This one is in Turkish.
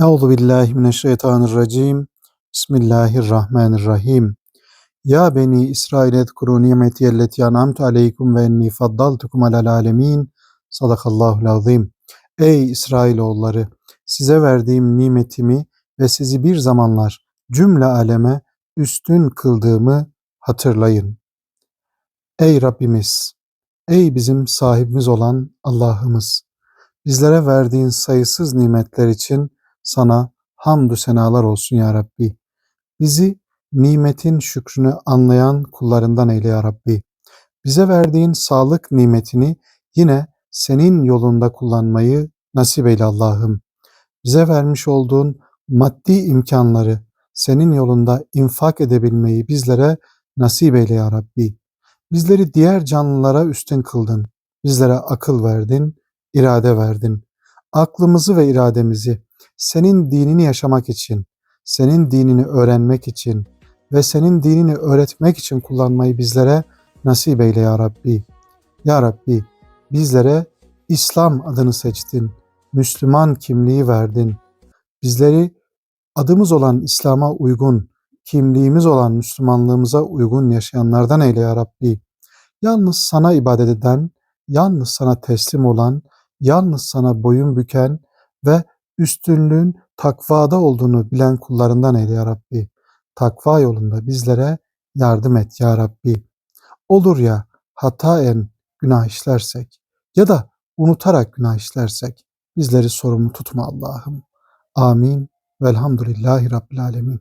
Euzu billahi mineşşeytanirracim. Bismillahirrahmanirrahim. Ya beni İsrail etkuru nimeti elleti an'amtu aleykum ve enni faddaltukum alel alemin. Sadakallahul azim. Ey İsrailoğulları! Size verdiğim nimetimi ve sizi bir zamanlar cümle aleme üstün kıldığımı hatırlayın. Ey Rabbimiz! Ey bizim sahibimiz olan Allah'ımız! Bizlere verdiğin sayısız nimetler için sana hamdü senalar olsun ya Rabbi. Bizi nimetin şükrünü anlayan kullarından eyle ya Rabbi. Bize verdiğin sağlık nimetini yine senin yolunda kullanmayı nasip eyle Allah'ım. Bize vermiş olduğun maddi imkanları senin yolunda infak edebilmeyi bizlere nasip eyle ya Rabbi. Bizleri diğer canlılara üstün kıldın. Bizlere akıl verdin, irade verdin. Aklımızı ve irademizi senin dinini yaşamak için, senin dinini öğrenmek için ve senin dinini öğretmek için kullanmayı bizlere nasip eyle ya Rabbi. Ya Rabbi bizlere İslam adını seçtin, Müslüman kimliği verdin. Bizleri adımız olan İslam'a uygun, kimliğimiz olan Müslümanlığımıza uygun yaşayanlardan eyle ya Rabbi. Yalnız sana ibadet eden, yalnız sana teslim olan, yalnız sana boyun büken ve üstünlüğün takvada olduğunu bilen kullarından eyle ya Rabbi. Takva yolunda bizlere yardım et ya Rabbi. Olur ya hataen günah işlersek ya da unutarak günah işlersek bizleri sorumlu tutma Allah'ım. Amin. Velhamdülillahi Rabbil Alemin.